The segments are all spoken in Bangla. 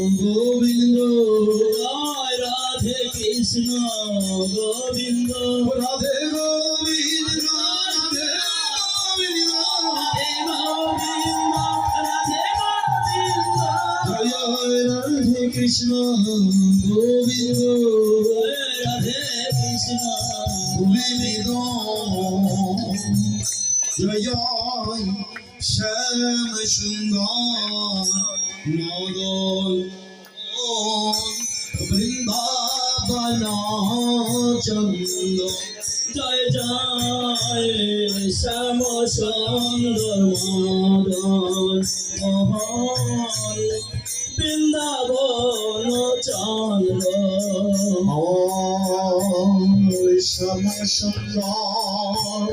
গোবিন্দ জয় রাধে কৃষ্ণ গোবিন্দ রাধে গোবিন্দ রাধে গোবিন্দ রাধে গোবিন্দ রাধে গোবিন্দ জয় রাধে কৃষ্ণ গোবিন্দ জয় রাধে কৃষ্ণ গোবিন্দ জয় জয় শ্যাম সুন্দর মদন বৃন্দাবন চন্দ্র জয় জয় শ্যাম সুন্দর মদন মোহন বৃন্দাবন চন্দ্র শ্যাম সুন্দর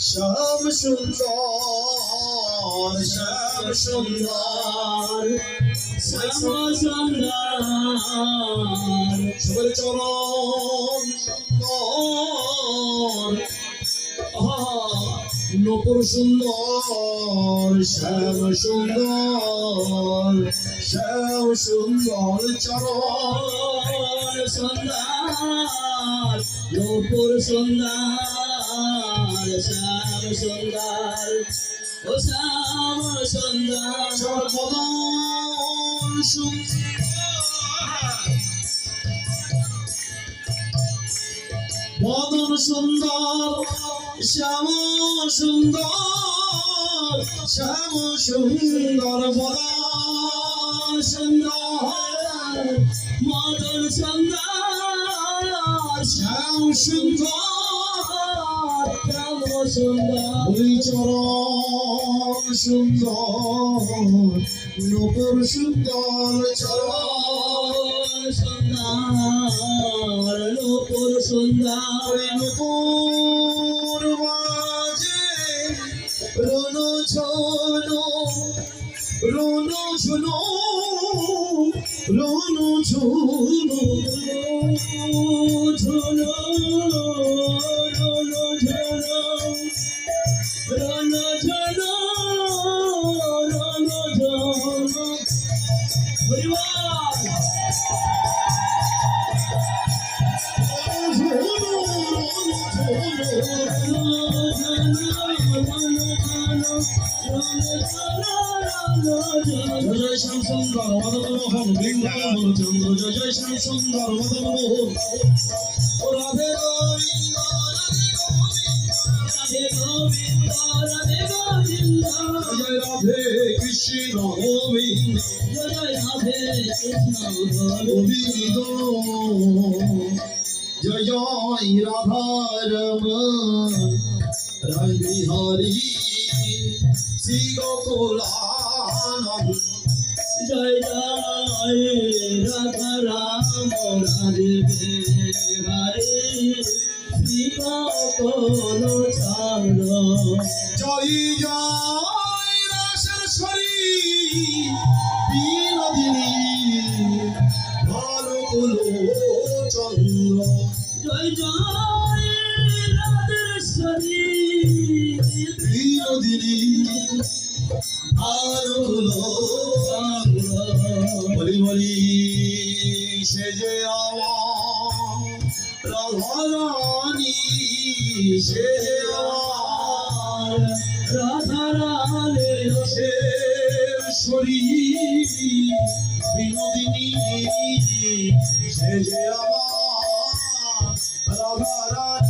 শ্যাম সুন্দর শ্যাম সুন্দর শ্যাম সুন্দর। সবার চরণ সুন্দর। নপুর সুন্দর, শ্যাম সুন্দর শ্যাম সুন্দর চরণ সুন্দর। নূপুর সুন্দর, শ্যাম সুন্দর। ও শ্যাম সুন্দর সর্বদন সুন্দর বদন সুন্দর, শ্যাম সুন্দর শ্যাম সুন্দর বদন সুন্দর মদন সুন্দর শ্যাম সুন্দর। সুন্দর ওই চরণ সুন্দর নপুর সুন্দর চরণ সুন্দর নূপুর সুন্দর নপুর মাঝে রনু ছোনো রনু ছোনো রনু ছোনো ঝুলো জয় শ্যাম সুন্দর মদন মোহন বৃন্দাবন চন্দ্র জয় জয় শ্যাম সুন্দর মদন মোহন ও রাধে গোবিন্দ শ্রী গোকুলানন্দ জয় জয় রাধা রাম রাধে বিহারী শিব কোন চন্দ্র জয় জয় রাসেশ্বরী বিনোদিনী ভানুকুল চন্দ্র জয় জয় রাধেশ্বরী বিনোদিনী ভানুকুল বলি বলি সে আমার রাধারানী সে বিনোদিনী সে যে আমার রাধারানী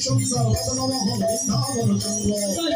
সুন্দর মদন মোহন বৃন্দাবন সুন্দর